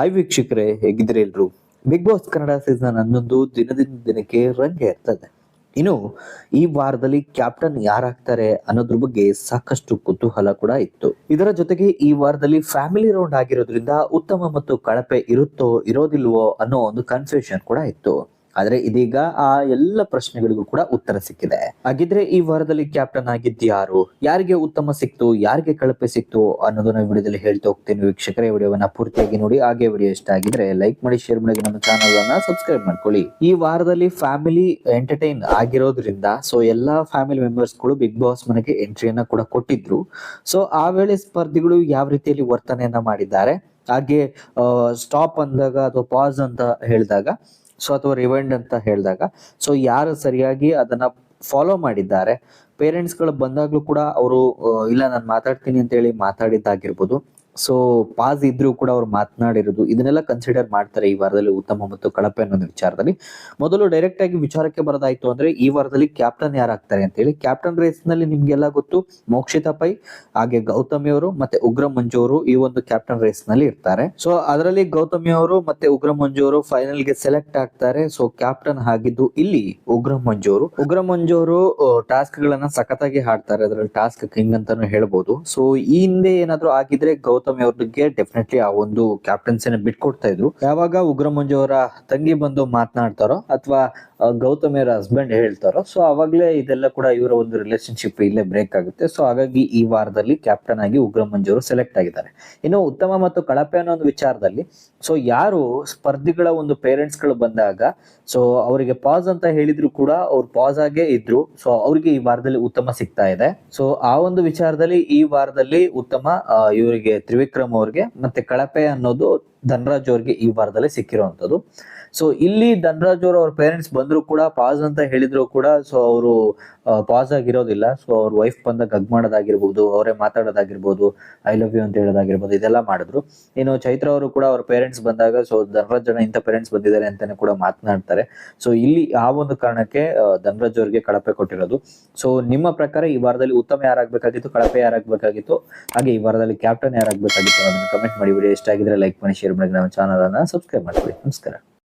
Hi ವೀಕ್ಷಕರೇ ಹೇಗಿದ್ರೆ ಎಲ್ರು? Big boss Kannada season ಹನ್ನೊಂದು ದಿನದಿಂದ ದಿನಕ್ಕೆ ರಂಗೆ ಇರ್ತದೆ ಇನ್ನು ಈ ವಾರದಲ್ಲಿ ಕ್ಯಾಪ್ಟನ್ ಯಾರಾಗ್ತಾರೆ ಅನ್ನೋದ್ರ ಬಗ್ಗೆ ಸಾಕಷ್ಟು ಕುತೂಹಲ ಕೂಡ ಇತ್ತು. ಇದರ ಜೊತೆಗೆ ಈ ವಾರದಲ್ಲಿ ಫ್ಯಾಮಿಲಿ ರೌಂಡ್ ಆಗಿರೋದ್ರಿಂದ ಉತ್ತಮ ಮತ್ತು ಕಳಪೆ ಇರುತ್ತೋ, ಇರೋದಿಲ್ವೋ ಅನ್ನೋ ಒಂದು ಕನ್ಫ್ಯೂಷನ್ ಕೂಡ ಇತ್ತು. ಆದ್ರೆ ಇದೀಗ ಆ ಎಲ್ಲ ಪ್ರಶ್ನೆಗಳಿಗೂ ಕೂಡ ಉತ್ತರ ಸಿಕ್ಕಿದೆ. ಹಾಗಿದ್ರೆ ಈ ವಾರದಲ್ಲಿ ಕ್ಯಾಪ್ಟನ್ ಆಗಿದ್ದು ಯಾರು? ಯಾರಿಗೆ ಉತ್ತಮ ಸಿಕ್ತು? ಯಾರಿಗೆ ಕಳಪೆ ಸಿಕ್ತು? ಅನ್ನೋದನ್ನ ವಿಡಿಯೋದಲ್ಲಿ ಹೇಳ್ತಾ ಹೋಗ್ತೀನಿ ವೀಕ್ಷಕರೇ. ವಿಡಿಯೋವನ್ನ ಪೂರ್ತಿಯಾಗಿ ನೋಡಿ, ಹಾಗೆ ವಿಡಿಯೋ ಇಷ್ಟ ಆಗಿದ್ರೆ ಲೈಕ್ ಮಾಡಿ ಶೇರ್ ಮಾಡಿ ನಮ್ಮ ಚಾನಲ್ ಅನ್ನ ಸಬ್ಸ್ಕ್ರೈಬ್ ಮಾಡ್ಕೊಳ್ಳಿ. ಈ ವಾರದಲ್ಲಿ ಫ್ಯಾಮಿಲಿ ಎಂಟರ್ಟೈನ್ ಆಗಿರೋದ್ರಿಂದ ಸೊ ಎಲ್ಲಾ ಫ್ಯಾಮಿಲಿ ಮೆಂಬರ್ಸ್ಗಳು ಬಿಗ್ ಬಾಸ್ ಮನೆಗೆ ಎಂಟ್ರಿಯನ್ನ ಕೂಡ ಕೊಟ್ಟಿದ್ರು. ಸೊ ಆ ವೇಳೆ ಸ್ಪರ್ಧಿಗಳು ಯಾವ ರೀತಿಯಲ್ಲಿ ವರ್ತನೆಯನ್ನ ಮಾಡಿದ್ದಾರೆ? ಹಾಗೆ ಸ್ಟಾಪ್ ಅಂದಾಗ ಅಥವಾ ಪಾಸ್ ಅಂತ ಹೇಳಿದಾಗ ಸೊ ಅಥವಾ ರಿವೈಂಡ್ ಅಂತ ಹೇಳಿದಾಗ ಸೊ ಯಾರು ಸರಿಯಾಗಿ ಅದನ್ನ ಫಾಲೋ ಮಾಡಿದ್ದಾರೆ? ಪೇರೆಂಟ್ಸ್ಗಳು ಬಂದಾಗ್ಲೂ ಕೂಡ ಅವರು ಇಲ್ಲ ನಾನು ಮಾತಾಡ್ತೀನಿ ಅಂತ ಹೇಳಿ ಮಾತಾಡಿದ್ದಾಗಿರ್ಬೋದು. ಸೊ ಪಾಸ್ ಇದ್ರೂ ಕೂಡ ಅವ್ರು ಮಾತನಾಡಿರೋದು, ಇದನ್ನೆಲ್ಲ ಕನ್ಸಿಡರ್ ಮಾಡ್ತಾರೆ ಈ ವಾರದಲ್ಲಿ ಉತ್ತಮ ಮತ್ತು ಕಳಪೆ ಅನ್ನೋ ವಿಚಾರದಲ್ಲಿ. ಮೊದಲು ಡೈರೆಕ್ಟ್ ಆಗಿ ವಿಚಾರಕ್ಕೆ ಬರೋದಾಯ್ತು ಅಂದ್ರೆ, ಈ ವಾರದಲ್ಲಿ ಕ್ಯಾಪ್ಟನ್ ಯಾರಾಗ್ತಾರೆ ಅಂತ ಹೇಳಿ. ಕ್ಯಾಪ್ಟನ್ ರೇಸ್ನಲ್ಲಿ ನಿಮ್ಗೆಲ್ಲ ಗೊತ್ತು, ಮೋಕ್ಷಿತಾ ಪೈ, ಹಾಗೆ ಗೌತಮಿ ಅವರು ಮತ್ತೆ ಉಗ್ರ ಮಂಜು ಅವರು ಈ ಒಂದು ಕ್ಯಾಪ್ಟನ್ ರೇಸ್ನಲ್ಲಿ ಇರ್ತಾರೆ. ಸೊ ಅದರಲ್ಲಿ ಗೌತಮಿ ಅವರು ಮತ್ತೆ ಉಗ್ರ ಮಂಜು ಅವರು ಫೈನಲ್ಗೆ ಸೆಲೆಕ್ಟ್ ಆಗ್ತಾರೆ. ಸೊ ಕ್ಯಾಪ್ಟನ್ ಆಗಿದ್ದು ಇಲ್ಲಿ ಉಗ್ರ ಮಂಜು ಅವರು. ಉಗ್ರ ಮಂಜು ಅವರು ಟಾಸ್ಕ್ ಗಳನ್ನ ಸಖತ್ತಾಗಿ ಹಾಡ್ತಾರೆ. ಅದರಲ್ಲಿ ಟಾಸ್ಕ್ ಕಿಂಗ್ ಅಂತಾನು ಹೇಳ್ಬೋದು. ಸೊ ಈ ಹಿಂದೆ ಏನಾದ್ರು ಆಗಿದ್ರೆ ಗೌತಮಿ ಅವ್ರಿಗೆ ಡೆಫಿನೆಟ್ಲಿ ಆ ಒಂದು ಕ್ಯಾಪ್ಟನ್ಸಿನ ಬಿಟ್ಕೊಡ್ತಾ ಇದ್ರು. ಯಾವಾಗ ಉಗ್ರಮಂಜು ಅವರ ತಂಗಿ ಬಂದು ಮಾತನಾಡ್ತಾರೋ ಅಥವಾ ಗೌತಮಿ ಅವರ ಹಸ್ಬೆಂಡ್ ಹೇಳ್ತಾರೋ ಸೊ ಅವಾಗಲೇ ಇದೆಲ್ಲ ಕೂಡ ಇವರ ಒಂದು ರಿಲೇಶನ್ಶಿಪ್ ಇಲ್ಲೇ ಬ್ರೇಕ್ ಆಗುತ್ತೆ. ಸೊ ಹಾಗಾಗಿ ಈ ವಾರದಲ್ಲಿ ಕ್ಯಾಪ್ಟನ್ ಆಗಿ ಉಗ್ರಮಂಜು ಅವರು ಸೆಲೆಕ್ಟ್ ಆಗಿದ್ದಾರೆ. ಇನ್ನು ಉತ್ತಮ ಮತ್ತು ಕಳಪೆ ಅನ್ನೋ ಒಂದು ವಿಚಾರದಲ್ಲಿ ಸೊ ಯಾರು ಸ್ಪರ್ಧಿಗಳ ಒಂದು ಪೇರೆಂಟ್ಸ್ಗಳು ಬಂದಾಗ ಸೊ ಅವರಿಗೆ ಪಾಸ್ ಅಂತ ಹೇಳಿದ್ರು ಕೂಡ ಅವ್ರು ಪಾಸ್ ಆಗೇ ಇದ್ರು. ಸೊ ಅವ್ರಿಗೆ ಈ ವಾರದಲ್ಲಿ ಉತ್ತಮ ಸಿಗ್ತಾ ಇದೆ. ಸೊ ಆ ಒಂದು ವಿಚಾರದಲ್ಲಿ ಈ ವಾರದಲ್ಲಿ ಉತ್ತಮ ಇವರಿಗೆ ತ್ರಿವಿಕ್ರಮ್ ಅವ್ರಿಗೆ ಮತ್ತೆ ಕಳಪೆ ಅನ್ನೋದು ಧನರಾಜ್ ಅವ್ರಿಗೆ ಈ ವಾರದಲ್ಲಿ ಸಿಕ್ಕಿರುವಂತದ್ದು ಸೊ ಇಲ್ಲಿ ಧನರಾಜ್ ಅವರು, ಅವ್ರ ಪೇರೆಂಟ್ಸ್ ಬಂದ್ರು ಕೂಡ ಪಾಸ್ ಅಂತ ಹೇಳಿದ್ರು ಕೂಡ ಸೊ ಅವರು ಪಾಸ್ ಆಗಿರೋದಿಲ್ಲ. ಸೊ ಅವ್ರ ವೈಫ್ ಬಂದಾಗ ಗಗ್ ಮಾಡೋದಾಗಿರ್ಬೋದು, ಅವರೇ ಮಾತಾಡೋದಾಗಿರ್ಬೋದು ಐ ಲವ್ ಯು ಅಂತ ಹೇಳೋದಾಗಿರ್ಬೋದು, ಇದೆಲ್ಲ ಮಾಡಿದ್ರು. ಇನ್ನು ಚೈತ್ರ ಅವರು ಕೂಡ ಅವ್ರ ಪೇರೆಂಟ್ಸ್ ಬಂದಾಗ ಸೊ ಧನರಾಜ್ ಜನ ಇಂಥ ಪೇರೆಂಟ್ಸ್ ಬಂದಿದ್ದಾರೆ ಅಂತಾನೆ ಕೂಡ ಮಾತನಾಡ್ತಾರೆ. ಸೊ ಇಲ್ಲಿ ಆ ಒಂದು ಕಾರಣಕ್ಕೆ ಧನರಾಜ್ ಅವ್ರಿಗೆ ಕಳಪೆ ಕೊಟ್ಟಿರೋದು. ಸೊ ನಿಮ್ಮ ಪ್ರಕಾರ ಈ ವಾರದಲ್ಲಿ ಉತ್ತಮ ಯಾರಾಗಬೇಕಾಗಿತ್ತು, ಕಳಪೆ ಯಾರಾಗಬೇಕಾಗಿತ್ತು? ಹಾಗೆ ಈ ವಾರದಲ್ಲಿ ಕ್ಯಾಪ್ಟನ್ ಯಾರಾಗಬೇಕಾಗಿತ್ತು ಅದನ್ನು ಕಮೆಂಟ್ ಮಾಡಿ. ವಿಡಿಯೋ ಇಷ್ಟ ಆಗಿದ್ರೆ ಲೈಕ್ ಮಾಡಿ ಶೇರ್ ಮಾಡಿ ನಮ್ಮ ಚಾನಲನ್ನು ಸಬ್ಸ್ಕ್ರೈಬ್ ಮಾಡ್ಕೊಳ್ಳಿ. ನಮಸ್ಕಾರ.